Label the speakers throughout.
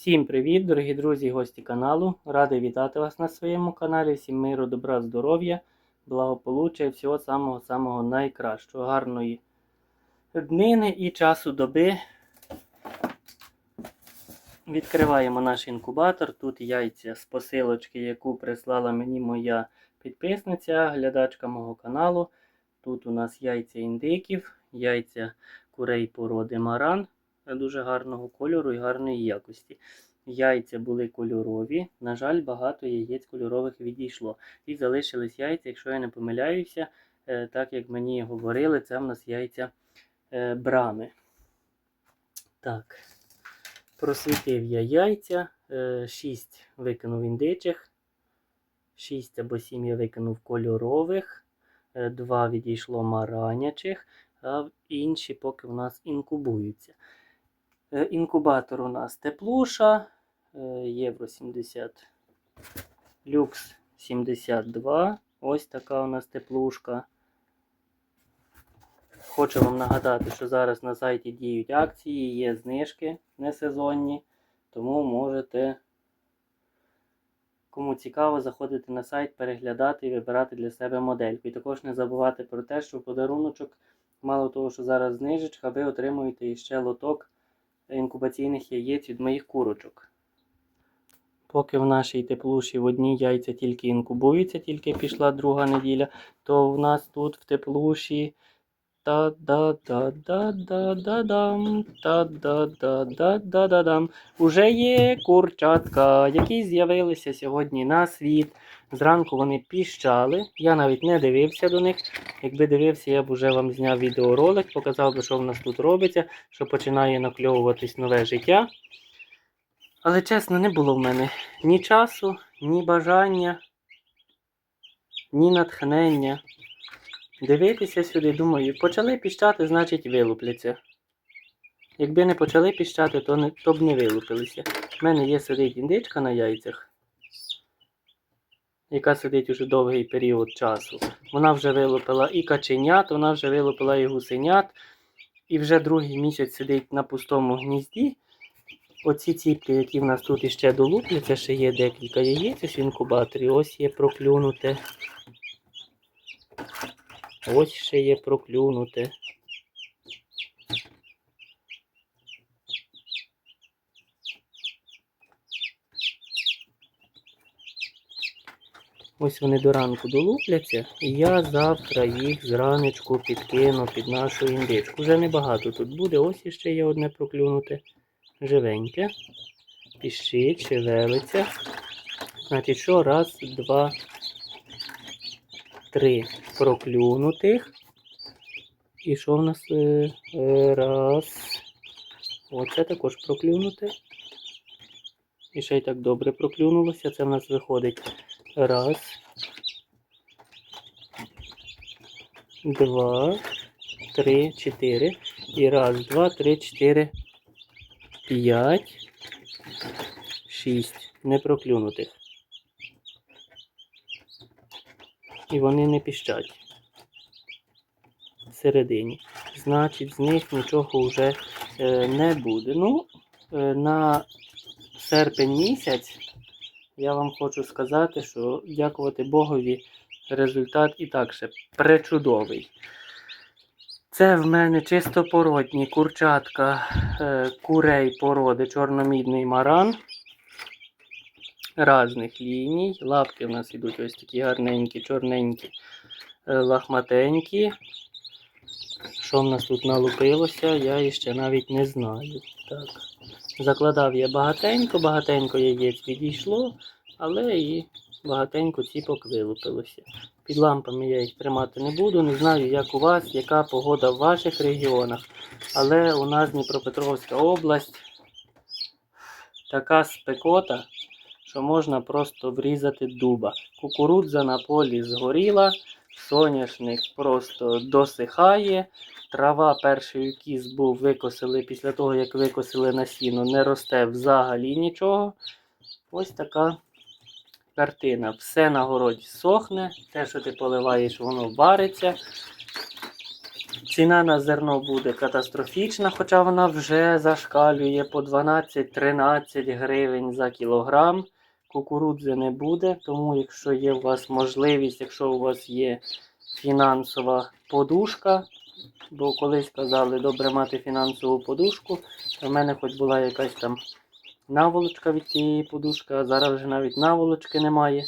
Speaker 1: Всім привіт, дорогі друзі і гості каналу. Радий вітати вас на своєму каналі. Всім миру, добра, здоров'я, благополуччя і всього самого-самого найкращого, гарної днини і часу доби. Відкриваємо наш інкубатор. Тут яйця з посилочки, яку прислала мені моя підписниця, глядачка мого каналу. Тут у нас яйця індиків, яйця курей породи маран дуже гарного кольору і гарної якості. Яйця були кольорові. На жаль, багато яєць кольорових відійшло. І залишились яйця, якщо я не помиляюся, е, так як мені говорили, це в нас яйця е, брами. Так, просвітив я яйця, 6 викинув індичих, 6 або 7 я викинув кольорових, 2 відійшло маранячих, а інші поки у нас інкубуються. Е, Інкубатор у нас теплуша, е, Євро 70, люкс 72. Ось така у нас теплушка. Хочу вам нагадати, що зараз на сайті діють акції, є знижки несезонні, тому можете, кому цікаво, заходити на сайт, переглядати і вибирати для себе модельку. І також не забувати про те, що подаруночок, мало того, що зараз знижечка, ви отримуєте іще лоток інкубаційних яєць від моїх курочок. Поки в нашій теплуші в одній яйця тільки інкубуються, тільки пішла друга неділя, то в нас тут в теплуші та-да-да-да-да-да-дам, та-да-да-да-да-да-дам. Уже є курчатка, які з'явилися сьогодні на світ. Зранку вони піщали. Я навіть не дивився до них. Якби дивився, я б уже вам зняв відеоролик, показав би, що в нас тут робиться, що починає накльовуватись нове життя. Але чесно, не було в мене ні часу, ні бажання, ні натхнення. Дивитися сюди, думаю, почали піщати, значить вилупляться. Якби не почали піщати, то, не, то б не вилупилися. У мене є сидить індичка на яйцях, яка сидить уже довгий період часу. Вона вже вилупила і каченят, вона вже вилупила і гусенят, і вже другий місяць сидить на пустому гнізді. Оці ціпки, які в нас тут іще долупляться, ще є декілька яєць ось в інкубаторі. Ось є проклюнуте. Ось ще є проклюнуте. Ось вони до ранку долупляться, і я завтра їх зранечку підкину під нашу індичку. Вже небагато тут буде. Ось іще є одне проклюнуте. Живеньке. Піщить, шевелиться. Значить, що? Раз, два, три проклюнутих. І що в нас? Е, е, Раз. Оце також проклюнуте. І ще й так добре проклюнулося. Це в нас виходить. Раз. Два. Три, чотири. І раз, два, три, чотири. П'ять. Шість. Не проклюнутих. І вони не піщать. Всередині. Значить, з них нічого вже е, не буде. Ну, е, на серпень місяць я вам хочу сказати, що дякувати Богові, результат і так ще пречудовий. Це в мене чистопородні курчатка е, курей породи чорномідний маран. Разних ліній. Лапки в нас йдуть ось такі гарненькі, чорненькі, е, лахматенькі. Що в нас тут налупилося, я ще навіть не знаю. Так. Закладав я багатенько, багатенько яєць відійшло, але і багатенько ціпок вилупилося. Під лампами я їх тримати не буду. Не знаю, як у вас, яка погода в ваших регіонах. Але у нас Дніпропетровська область така спекота, що можна просто врізати дуба. Кукурудза на полі згоріла, соняшник просто досихає. Трава перший кіз був викосили після того, як викосили насіно, не росте взагалі нічого. Ось така картина. Все на городі сохне, те, що ти поливаєш, воно вариться. Ціна на зерно буде катастрофічна, хоча вона вже зашкалює по 12-13 гривень за кілограм. Кукурудзи не буде, тому якщо є у вас можливість, якщо у вас є фінансова подушка, бо колись казали, добре мати фінансову подушку, то в мене хоч була якась там наволочка від тієї подушки, а зараз вже навіть наволочки немає.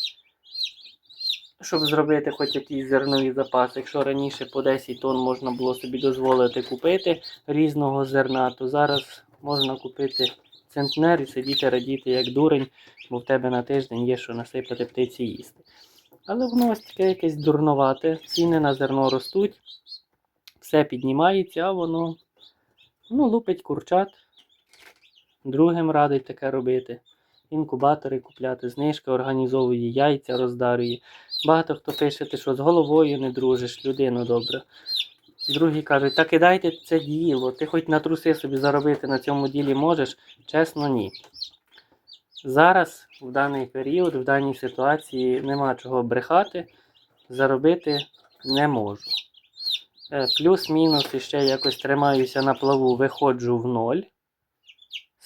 Speaker 1: Щоб зробити хоч якийсь зерновий запас. Якщо раніше по 10 тонн можна було собі дозволити купити різного зерна, то зараз можна купити центнер і сидіти радіти як дурень, бо в тебе на тиждень є що насипати птиці їсти. Але воно ось таке якесь дурновате. Ціни на зерно ростуть, все піднімається, а воно ну, лупить курчат. Другим радить таке робити. Інкубатори купляти, знижки організовує, яйця роздарює. Багато хто пише, ти що з головою не дружиш, людину добре. Другі кажуть, та кидайте це діло, ти хоч на труси собі заробити на цьому ділі можеш? Чесно, ні. Зараз, в даний період, в даній ситуації нема чого брехати, заробити не можу. Е, Плюс-мінус іще якось тримаюся на плаву, виходжу в ноль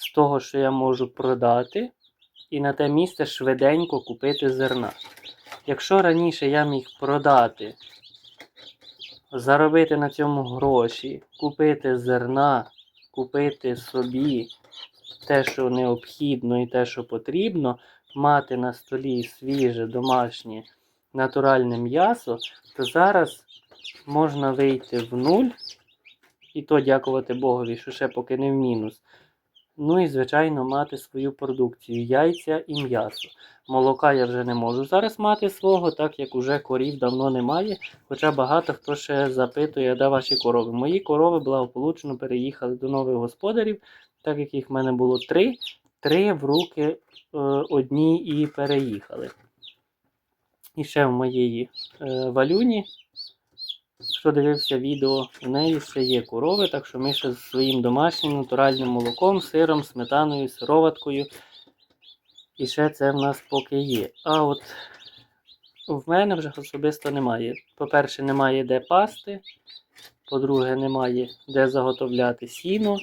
Speaker 1: з того, що я можу продати, і на те місце швиденько купити зерна. Якщо раніше я міг продати, заробити на цьому гроші, купити зерна, купити собі те, що необхідно і те, що потрібно, мати на столі свіже, домашнє, натуральне м'ясо, то зараз можна вийти в нуль, і то дякувати Богові, що ще поки не в мінус. Ну і, звичайно, мати свою продукцію, яйця і м'ясо. Молока я вже не можу зараз мати свого, так як уже корів давно немає. Хоча багато хто ще запитує, де ваші корови. Мої корови благополучно переїхали до нових господарів, так як їх в мене було три. Три в руки е, одні і переїхали. І ще в моєї е, валюні. Хто дивився відео, у неї ще є корови, так що ми ще з своїм домашнім натуральним молоком, сиром, сметаною, сироваткою. І ще це в нас поки є. А от в мене вже особисто немає. По-перше, немає де пасти. По-друге, немає де заготовляти сіно.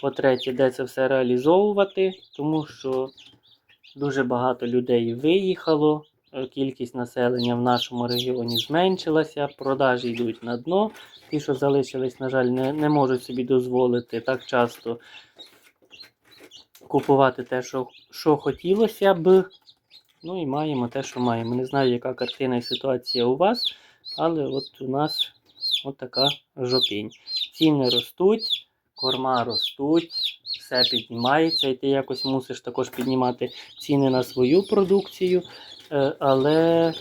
Speaker 1: По-третє, де це все реалізовувати, тому що дуже багато людей виїхало. Е, Кількість населення в нашому регіоні зменшилася, продажі йдуть на дно. Ті, що залишились, на жаль, не, не можуть собі дозволити так часто купувати те, що, що хотілося б. Ну і маємо те, що маємо. Не знаю, яка картина і ситуація у вас, але от у нас от така жопінь. Ціни ростуть, корма ростуть, все піднімається, і ти якось мусиш також піднімати ціни на свою продукцію. Е, але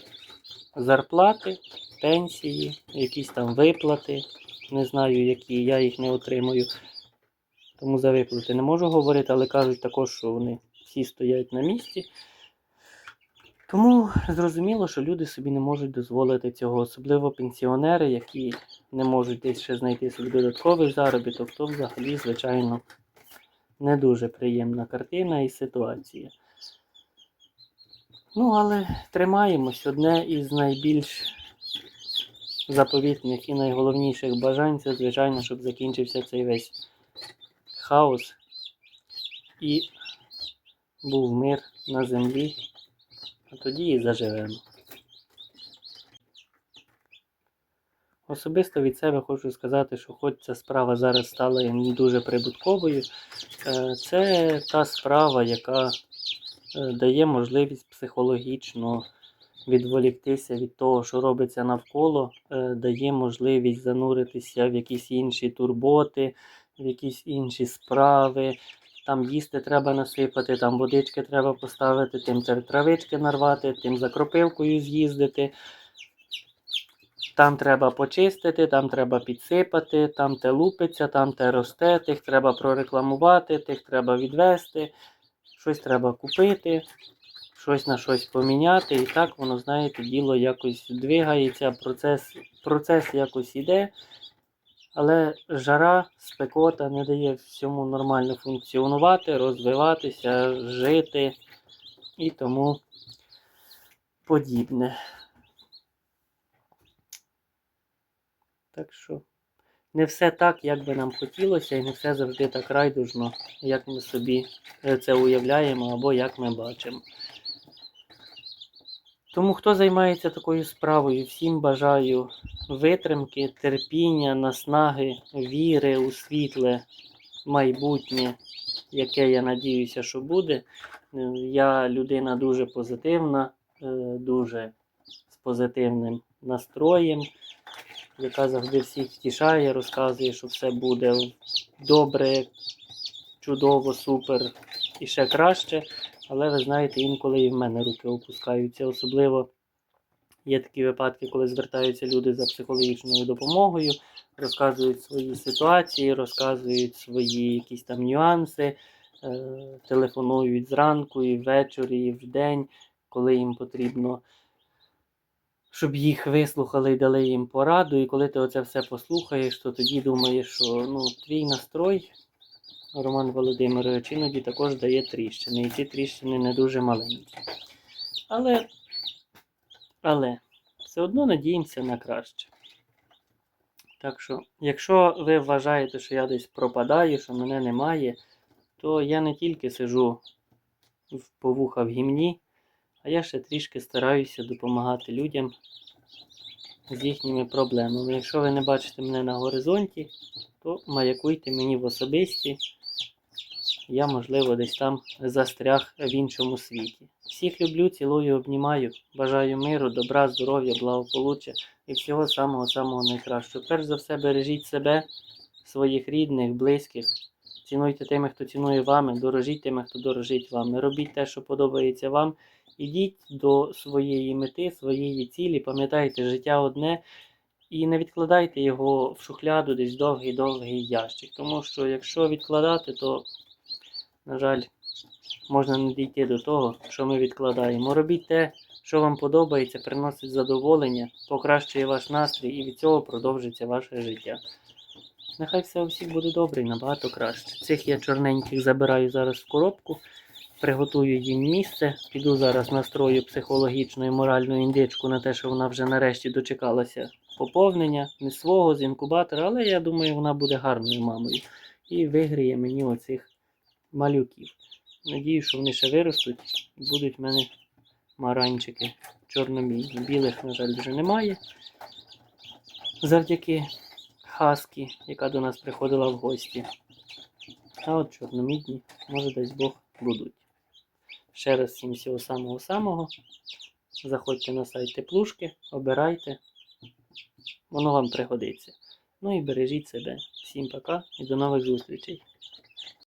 Speaker 1: зарплати, пенсії, якісь там виплати, не знаю які, я їх не отримую. Тому за виплати не можу говорити, але кажуть також, що вони всі стоять на місці. Тому зрозуміло, що люди собі не можуть дозволити цього, особливо пенсіонери, які не можуть десь ще знайти собі додатковий заробіток, то взагалі, звичайно, не дуже приємна картина і ситуація. Ну, але тримаємось. Одне із найбільш заповітних і найголовніших бажань це, звичайно, щоб закінчився цей весь хаос і був мир на землі, а тоді і заживемо. Особисто від себе хочу сказати, що хоч ця справа зараз стала не дуже прибутковою, е, це та справа, яка дає можливість психологічно відволіктися від того, що робиться навколо, е, дає можливість зануритися в якісь інші турботи, в якісь інші справи. Там їсти треба насипати, там водички треба поставити, тим травички нарвати, тим за кропивкою з'їздити. Там треба почистити, там треба підсипати, там те лупиться, там те росте, тих треба прорекламувати, тих треба відвести, щось треба купити, щось на щось поміняти. І так воно, знаєте, діло якось двигається, процес, процес якось іде. Але жара, спекота не дає всьому нормально функціонувати, розвиватися, жити і тому подібне. Так що не все так, як би нам хотілося, і не все завжди так райдужно, як ми собі е, це уявляємо або як ми бачимо. Тому хто займається такою справою, всім бажаю витримки, терпіння, наснаги, віри у світле майбутнє, яке я надіюся, що буде. Е, Я людина дуже позитивна, е, дуже з позитивним настроєм, яка завжди всіх втішає, розказує, що все буде добре, чудово, супер і ще краще. Але ви знаєте, інколи і в мене руки опускаються. Особливо є такі випадки, коли звертаються люди за психологічною допомогою, розказують свої ситуації, розказують свої якісь там нюанси, е, телефонують зранку, і ввечері, і вдень, коли їм потрібно, щоб їх вислухали і дали їм пораду. І коли ти оце все послухаєш, то тоді думаєш, що ну, твій настрой. Роман Володимирович іноді також дає тріщини, і ці тріщини не дуже маленькі. Але, але все одно надіємося на краще. Так що, якщо ви вважаєте, що я десь пропадаю, що мене немає, то я не тільки сижу в повуха в гімні, а я ще трішки стараюся допомагати людям з їхніми проблемами. Якщо ви не бачите мене на горизонті, то маякуйте мені в особисті. Я, можливо, десь там застряг в іншому світі. Всіх люблю, цілую, обнімаю. Бажаю миру, добра, здоров'я, благополуччя і всього самого-самого найкращого. Перш за все, бережіть себе, своїх рідних, близьких. Цінуйте тими, хто цінує вами, дорожіть тими, хто дорожить вами. Робіть те, що подобається вам. Ідіть до своєї мети, своєї цілі. Пам'ятайте, життя одне. І не відкладайте його в шухляду десь довгий-довгий ящик. Тому що якщо відкладати, то, на жаль, можна не дійти до того, що ми відкладаємо. Робіть те, що вам подобається, приносить задоволення, покращує ваш настрій і від цього продовжиться ваше життя. Нехай все у буде добре і набагато краще. Цих я чорненьких забираю зараз в коробку, приготую їм місце, піду зараз настрою психологічну і моральну індичку на те, що вона вже нарешті дочекалася поповнення, не свого з інкубатора, але я думаю, вона буде гарною мамою. І вигріє мені оцих малюків. Надію, що вони ще виростуть і будуть в мене маранчики чорномідні. Білих, на жаль, вже немає. Завдяки Хаскі, яка до нас приходила в гості. А от чорномідні, може дасть Бог, будуть. Ще раз всім всього самого-самого. Заходьте на сайт Теплушки, обирайте. Воно вам пригодиться. Ну і бережіть себе. Всім пока і до нових зустрічей.